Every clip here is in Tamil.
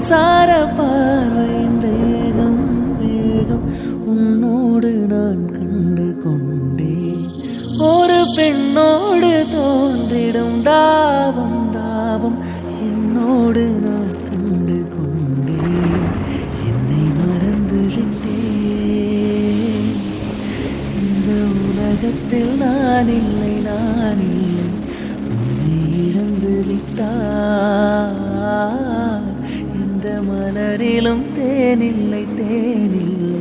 ಸಂಸಾರ இல்லை தேனில்லை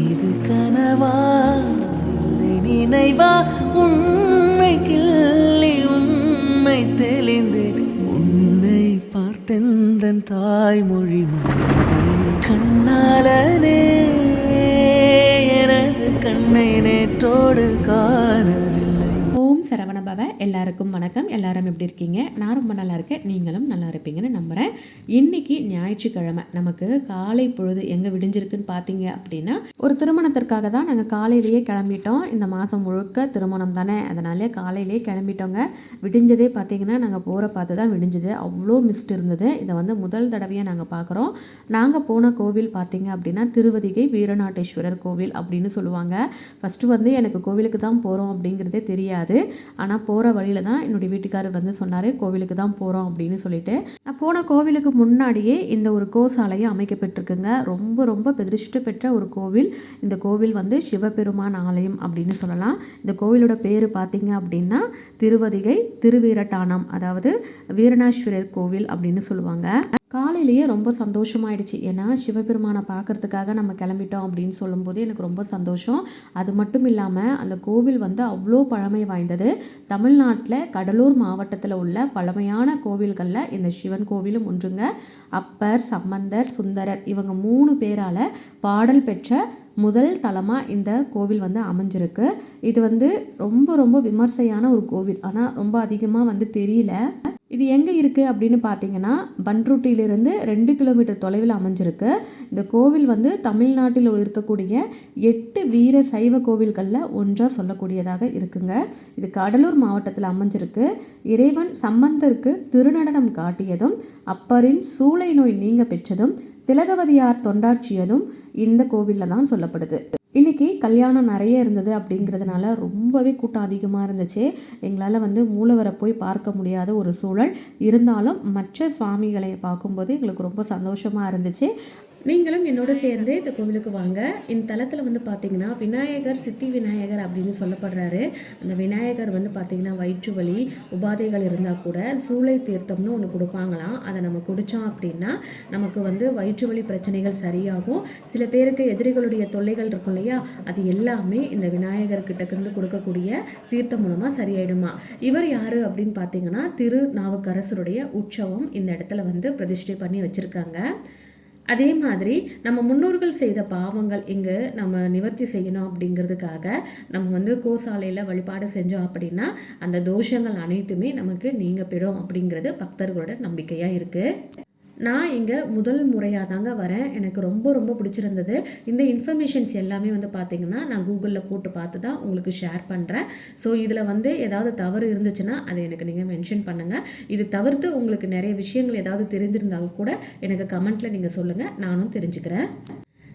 இது கனவா? இல்லை நினைவா? உண்மை கிள்ளி உண்மை தெளிந்தேன் உன்னை பார்த்தெந்தன் தாய்மொழி கண்ணாலனே எனது கண்ணை நேற்றோடு காணவில்லை. ஓம் சரவண பவ எல்லாருக்கும் வணக்கம். எல்லாரும் எப்படி இருக்கீங்க? நான் ரொம்ப நல்லா இருக்கேன். நீங்களும் நல்லா இருப்பீங்கன்னு நம்புகிறேன் இன்னைக்கு ஞாயிற்றுக்கிழமை. நமக்கு காலை பொழுது எங்கே விடிஞ்சிருக்குன்னு பார்த்தீங்க அப்படின்னா ஒரு திருமணத்திற்காக தான் நாங்கள் காலையிலேயே கிளம்பிட்டோம். இந்த மாதம் முழுக்க திருமணம் தானே. அதனாலே காலையிலேயே கிளம்பிட்டோங்க. விடிஞ்சதே பார்த்தீங்கன்னா நாங்கள் போகிற பார்த்து தான் விடிஞ்சது. அவ்வளோ மிஸ்ட் இருந்தது. இதை வந்து முதல் தடவையாக நாங்கள் பார்க்குறோம் நாங்கள் போன கோவில் பார்த்தீங்க அப்படின்னா திருவதிகை வீரநாட்டேஸ்வரர் கோவில் அப்படின்னு சொல்லுவாங்க. ஃபஸ்ட்டு வந்து எனக்கு கோவிலுக்கு தான் போகிறோம் அப்படிங்கிறதே தெரியாது. ஆனால் போகிற வழியில் தான் என்னுடைய வீட்டுக்காரர் வந்து சொன்னார் கோவிலுக்கு தான் போகிறோம் அப்படின்னு சொல்லிட்டு. நான் போன கோவிலுக்கு முன்னாடியே இந்த ஒரு கோசாலையும் அமைக்கப்பட்டிருக்குங்க. ரொம்ப ரொம்ப பிரதிஷ்ட பெற்ற ஒரு கோவில். இந்த கோவில் வந்து சிவபெருமான் ஆலயம் அப்படின்னு சொல்லலாம். இந்த கோவிலோட பேர் பார்த்தீங்க அப்படின்னா திருவதிகை திருவீரட்டானம் அதாவது வீரணாஸ்வரர் கோவில் அப்படின்னு சொல்லுவாங்க. காலையிலேயே ரொம்ப சந்தோஷமாயிடுச்சு. ஏன்னா சிவபெருமானை பார்க்கறதுக்காக நம்ம கிளம்பிட்டோம் அப்படின்னு சொல்லும்போது எனக்கு ரொம்ப சந்தோஷம். அது மட்டும் இல்லாமல் அந்த கோவில் வந்து அவ்வளோ பழமை வாய்ந்தது. தமிழ்நாட்டில் கடலூர் மாவட்டத்தில் உள்ள பழமையான கோவில்களில் இந்த சிவன் கோவிலும் ஒன்றுங்க. அப்பர் சம்பந்தர் சுந்தரர் இவங்க மூணு பேரால் பாடல் பெற்ற முதல் தலமாக இந்த கோவில் வந்து அமைஞ்சிருக்கு. இது வந்து ரொம்ப ரொம்ப விமர்சையான ஒரு கோவில். ஆனால் ரொம்ப அதிகமாக வந்து தெரியல. இது எங்கே இருக்குது அப்படின்னு பார்த்தீங்கன்னா பன்ருட்டியிலிருந்து ரெண்டு கிலோமீட்டர் தொலைவில் அமைஞ்சிருக்கு. இந்த கோவில் வந்து தமிழ்நாட்டில் இருக்கக்கூடிய எட்டு வீர சைவ கோவில்களில் ஒன்றாக சொல்லக்கூடியதாக இருக்குங்க. இது கடலூர் மாவட்டத்தில் அமைஞ்சிருக்கு. இறைவன் சம்பந்தருக்கு திருநடனம் காட்டியதும் அப்பரின் சூளை நோய் நீங்க பெற்றதும் திலகவதியார் தொண்டாற்றியதும் இந்த கோவிலில் தான் சொல்லப்படுது. இன்றைக்கி கல்யாணம் நிறைய இருந்தது அப்படிங்கிறதுனால ரொம்பவே கூட்டம் அதிகமாக இருந்துச்சு. எங்களால் வந்து மூலவரை போய் பார்க்க முடியாத ஒரு சூழல். இருந்தாலும் மற்ற சுவாமிகளை பார்க்கும்போது எங்களுக்கு ரொம்ப சந்தோஷமாக இருந்துச்சு. நீங்களும் என்னோட சேர்ந்து இந்த கோவிலுக்கு வாங்க. இந்த தலத்தில் வந்து பார்த்தீங்கன்னா விநாயகர் சித்தி விநாயகர் அப்படின்னு சொல்லப்படுறாரு. அந்த விநாயகர் வந்து பார்த்தீங்கன்னா வயிற்று வலி உபாதைகள் இருந்தால் கூட சூளை தீர்த்தம்னு ஒன்று கொடுப்பாங்களாம். அதை நம்ம குடித்தோம் அப்படின்னா நமக்கு வந்து வயிற்று வலி பிரச்சனைகள் சரியாகும். சில பேருக்கு எதிரிகளுடைய தொல்லைகள் இருக்கும் இல்லையா? அது எல்லாமே இந்த விநாயகர் கிட்டக்கிருந்து கொடுக்கக்கூடிய தீர்த்தம் மூலமாக சரியாயிடுமா? இவர் யார் அப்படின்னு பார்த்தீங்கன்னா திருநாவுக்கரசருடைய உற்சவம் இந்த இடத்துல வந்து பிரதிஷ்டை பண்ணி வச்சுருக்காங்க. அதே மாதிரி நம்ம முன்னோர்கள் செய்த பாவங்கள் இங்கே நம்ம நிவர்த்தி செய்யணும் அப்படிங்கிறதுக்காக நம்ம வந்து கோசாலையில் வழிபாடு செஞ்சோம் அப்படின்னா அந்த தோஷங்கள் அனைத்துமே நமக்கு நீங்க அப்படிங்கிறது பக்தர்களோட நம்பிக்கையாக இருக்குது நான் இங்கே முதல் முறையாக தாங்க வரேன். எனக்கு ரொம்ப ரொம்ப பிடிச்சிருந்தது. இந்த இன்ஃபர்மேஷன்ஸ் எல்லாமே வந்து பார்த்தீங்கன்னா நான் கூகுளில் போட்டு பார்த்து தான் உங்களுக்கு ஷேர் பண்ணுறேன் ஸோ இதில் வந்து ஏதாவது தவறு இருந்துச்சுன்னா அதை எனக்கு நீங்கள் மென்ஷன் பண்ணுங்கள் இது தவிர்த்து உங்களுக்கு நிறைய விஷயங்கள் ஏதாவது தெரிந்திருந்தாலும் கூட எனக்கு கமெண்ட்டில் நீங்கள் சொல்லுங்கள் நானும் தெரிஞ்சுக்கிறேன்.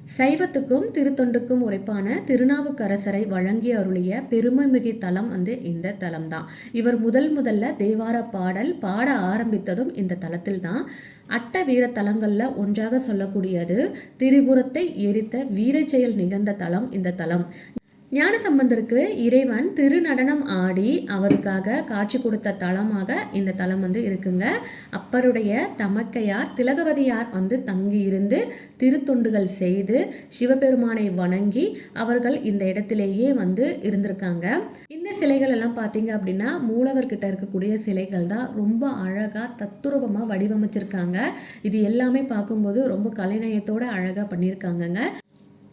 சைவத்துக்கும் திருத்தொண்டுக்கும் உரைப்பான திருநாவுக்கரசரை வழங்கி அருளிய பெருமைமிகு தலம் வந்து இந்த தலம் தான் இவர் முதல் முதல்ல தேவார பாடல் பாட ஆரம்பித்ததும் இந்த தலத்தில் தான் அட்ட வீர தலங்களில் ஒன்றாக சொல்லக்கூடியது திரிபுரத்தை எரித்த வீரச்செயல் நிகழ்ந்த தலம் இந்த தலம். ஞானசம்பந்தருக்கு இறைவன் திருநடனம் ஆடி அவருக்காக காட்சி கொடுத்த தலமாக இந்த தலம் வந்து இருக்குங்க. அப்பருடைய தமக்கையார் திலகவதியார் வந்து தங்கி இருந்து திருத்தொண்டுகள் செய்து சிவபெருமானை வணங்கி அவர்கள் இந்த இடத்திலேயே வந்து இருந்திருக்காங்க. இந்த சிலைகள் எல்லாம் பார்த்தீங்க அப்படின்னா மூலவர்கிட்ட இருக்கக்கூடிய சிலைகள் தான் ரொம்ப அழகாக தத்துரூபமாக வடிவமைச்சிருக்காங்க. இது எல்லாமே பார்க்கும்போது ரொம்ப கலைநயத்தோட அழகாக பண்ணியிருக்காங்கங்க.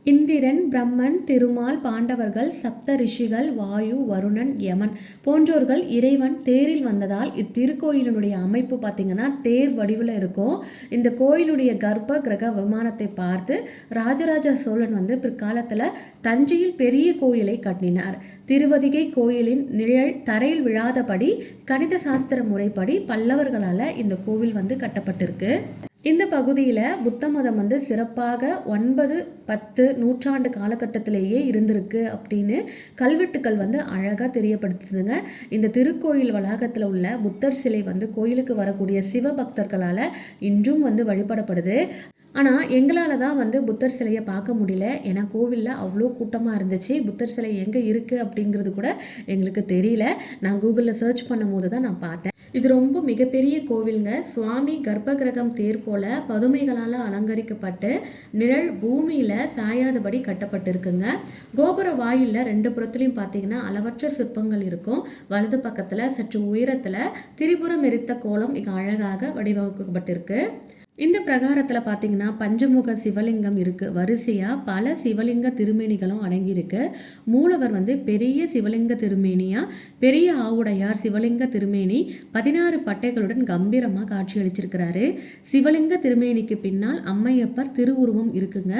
இந்திரன் பிரம்மன் திருமால் பாண்டவர்கள் சப்த ரிஷிகள் வாயு வருணன் யமன் போன்றோர்கள் இறைவன் தேரில் வந்ததால் இத்திருக்கோயிலினுடைய அமைப்பு பார்த்திங்கன்னா தேர் வடிவில் இருக்கும். இந்த கோயிலுடைய கர்ப்ப கிரக விமானத்தை பார்த்து ராஜராஜ சோழன் வந்து பிற்காலத்தில் தஞ்சையில் பெரிய கோயிலை கட்டினார். திருவதிகை கோயிலின் நிழல் தரையில் விழாதபடி கணித சாஸ்திர முறைப்படி பல்லவர்களால் இந்த கோவில் வந்து கட்டப்பட்டிருக்கு. இந்த பகுதியில் புத்த மதம் வந்து சிறப்பாக ஒன்பது பத்து நூற்றாண்டு காலகட்டத்திலேயே இருந்திருக்கு அப்படின்னு கல்வெட்டுக்கள் வந்து அழகாக தெரியப்படுத்துதுங்க. இந்த திருக்கோயில் வளாகத்தில் உள்ள புத்தர் சிலை வந்து கோயிலுக்கு வரக்கூடிய சிவபக்தர்களால் இன்றும் வந்து வழிபடப்படுது. ஆனால் எங்களால் தான் வந்து புத்தர் சிலையை பார்க்க முடியல. ஏன்னா கோவிலில் அவ்வளோ கூட்டமாக இருந்துச்சு. புத்தர் சிலை எங்கே இருக்குது அப்படிங்கிறது கூட எங்களுக்கு தெரியல. நான் கூகுளில் சர்ச் பண்ணும்போது தான் நான் பார்த்தேன். இது ரொம்ப மிகப்பெரிய கோவிலுங்க. சுவாமி கர்ப்பகிரகம் தேர் போல பதுமைகளால் அலங்கரிக்கப்பட்டு நிழல் பூமியில் சாயாதபடி கட்டப்பட்டிருக்குங்க. கோபுர வாயிலில் ரெண்டு புறத்துலையும் பார்த்தீங்கன்னா அளவற்ற சிற்பங்கள் இருக்கும். வலது பக்கத்தில் சற்று உயரத்தில் திரிபுரம் எரித்த கோலம் மிக அழகாக வடிவமைக்கப்பட்டிருக்கு. இந்த பிரகாரத்தில் பார்த்தீங்கன்னா பஞ்சமுக சிவலிங்கம் இருக்குது வரிசையாக பல சிவலிங்க திருமேனிகளும் அடங்கியிருக்கு. மூலவர் வந்து பெரிய சிவலிங்க திருமேனியாக பெரிய ஆவுடையார் சிவலிங்க திருமேனி பதினாறு பட்டைகளுடன் கம்பீரமாக காட்சியளிச்சிருக்கிறாரு. சிவலிங்க திருமேனிக்கு பின்னால் அம்மையப்பர் திருவுருவம் இருக்குங்க.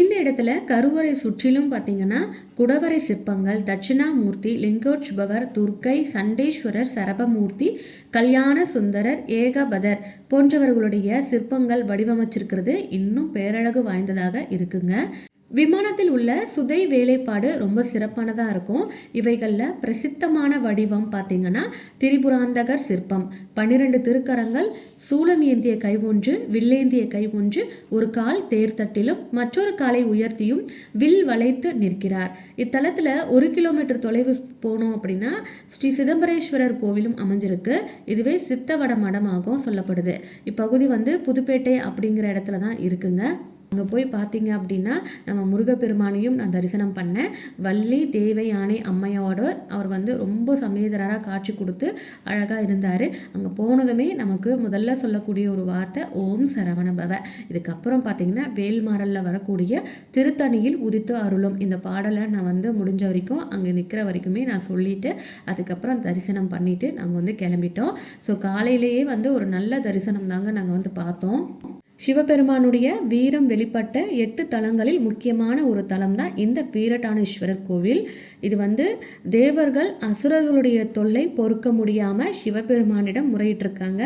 இந்த இடத்துல கருவறை சுற்றிலும் பார்த்தீங்கன்னா குடவரை சிற்பங்கள் தட்சிணாமூர்த்தி லிங்கோற்சபவர் துர்க்கை சண்டேஸ்வரர் சரபமூர்த்தி கல்யாண சுந்தரர் ஏகபதர் போன்றவர்களுடைய சிற்பங்கள் வடிவமைச்சிருக்கிறது. இன்னும் பேரழகு வாய்ந்ததாக இருக்குங்க. விமானத்தில் உள்ள சுதை வேலைப்பாடு ரொம்ப சிறப்பானதாக இருக்கும். இவைகளில் பிரசித்தமான வடிவம் பார்த்திங்கன்னா திரிபுராந்தகர் சிற்பம். பன்னிரண்டு திருக்கரங்கள் சூலம் ஏந்திய கை ஒன்று வில்லேந்திய கை ஒன்று ஒரு கால் தேர்தட்டிலும் மற்றொரு காலை உயர்த்தியும் வில் வளைத்து நிற்கிறார். இத்தலத்தில் ஒரு கிலோமீட்டர் தொலைவு போனோம் அப்படின்னா ஸ்ரீ சிதம்பரேஸ்வரர் கோவிலும் அமைஞ்சிருக்கு. இதுவே சித்தவட மடமாகவும் சொல்லப்படுது. இப்பகுதி வந்து புதுப்பேட்டை அப்படிங்கிற இடத்துல தான் இருக்குங்க. அங்கே போய் பார்த்தீங்க அப்படின்னா நம்ம முருகப்பெருமானையும் நான் தரிசனம் பண்ணேன். வள்ளி தேவை யானை அம்மையோட அவர் வந்து ரொம்ப சமேதராக காட்சி கொடுத்து அழகாக இருந்தார். அங்கே போனதுமே நமக்கு முதல்ல சொல்லக்கூடிய ஒரு வார்த்தை ஓம் சரவண பவ. இதுக்கப்புறம் பார்த்தீங்கன்னா வேல்மாரலில் வரக்கூடிய திருத்தணியில் உதித்து அருளும். இந்த பாடலை நான் வந்து முடிஞ்ச வரைக்கும் அங்கே நிற்கிற வரைக்குமே நான் சொல்லிவிட்டு அதுக்கப்புறம் தரிசனம் பண்ணிவிட்டு நாங்கள் வந்து கிளம்பிட்டோம். ஸோ காலையிலேயே வந்து ஒரு நல்ல தரிசனம் தாங்க நாங்கள் வந்து பார்த்தோம். சிவபெருமானுடைய வீரம் வெளிப்பட்ட எட்டு தலங்களில் முக்கியமான ஒரு தலம் தான் இந்த வீரட்டானேஸ்வரர் கோவில். இது வந்து தேவர்கள் அசுரர்களுடைய தொல்லை பொறுக்க முடியாமல் சிவபெருமானிடம் முறையிட்டிருக்காங்க.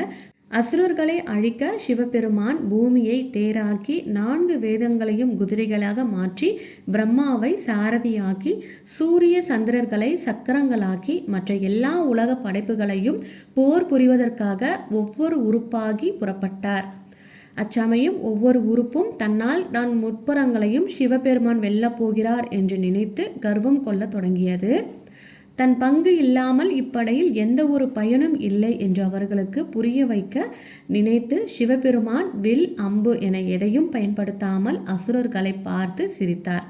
அசுரர்களை அழிக்க சிவபெருமான் பூமியை தேராக்கி நான்கு வேதங்களையும் குதிரைகளாக மாற்றி பிரம்மாவை சாரதியாக்கி சூரிய சந்திரர்களை சக்கரங்களாக்கி மற்ற எல்லா உலக படைப்புகளையும் போர் புரிவதற்காக ஒவ்வொரு உறுப்பாகி புறப்பட்டார். அச்சமயம் ஒவ்வொரு உறுப்பும் தன்னால் தான் முற்புறங்களையும் சிவபெருமான் வெல்லப் போகிறார் என்று நினைத்து கர்வம் கொள்ளத் தொடங்கியது. தன் பங்கு இல்லாமல் இப்படையில் எந்த ஒரு பயனும் இல்லை என்று அவர்களுக்கு புரிய வைக்க நினைத்து சிவபெருமான் வில் அம்பு என எதையும் பயன்படுத்தாமல் அசுரர்களை பார்த்து சிரித்தார்.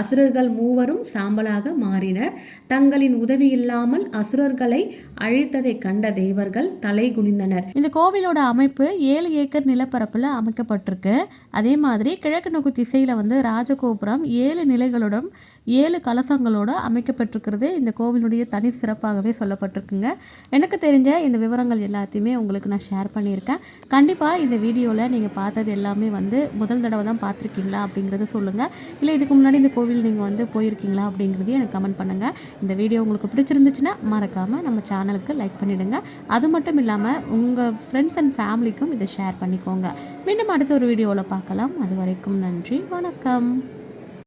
அசுரர்கள் மூவரும் சாம்பலாக மாறினர். தங்களின் உதவி இல்லாமல் அசுரர்களை அழித்ததை கண்ட தேவர்கள் தலை குனிந்தனர். இந்த கோவிலோட அமைப்பு ஏழு ஏக்கர் நிலப்பரப்பில் அமைக்கப்பட்டிருக்கு. அதே மாதிரி கிழக்கு நோக்கு திசையில் வந்து ராஜகோபுரம் ஏழு நிலைகளுடன் ஏழு கலசங்களோடு அமைக்கப்பட்டிருக்கிறது. இந்த கோவிலுடைய தனி சிறப்பாகவே சொல்லப்பட்டிருக்குங்க. எனக்கு தெரிஞ்ச இந்த விவரங்கள் எல்லாத்தையுமே உங்களுக்கு நான் ஷேர் பண்ணியிருக்கேன். கண்டிப்பாக இந்த வீடியோவில் நீங்கள் பார்த்தது எல்லாமே வந்து முதல் தடவை தான் பார்த்துருக்கீங்களா அப்படிங்கிறத சொல்லுங்கள் இல்லை இதுக்கு முன்னாடி முன்னாடி இந்த கோவில் நீங்கள் வந்து போயிருக்கீங்களா அப்படிங்கிறதையும் எனக்கு கமெண்ட் பண்ணுங்கள் இந்த வீடியோ உங்களுக்கு பிடிச்சிருந்துச்சுன்னா மறக்காமல் நம்ம சேனலுக்கு லைக் பண்ணிவிடுங்க அது மட்டும் இல்லாமல் உங்கள் ஃப்ரெண்ட்ஸ் அண்ட் ஃபேமிலிக்கும் இதை ஷேர் பண்ணிக்கோங்க. மீண்டும் அடுத்த ஒரு வீடியோவில் பார்க்கலாம். அது வரைக்கும் நன்றி வணக்கம்.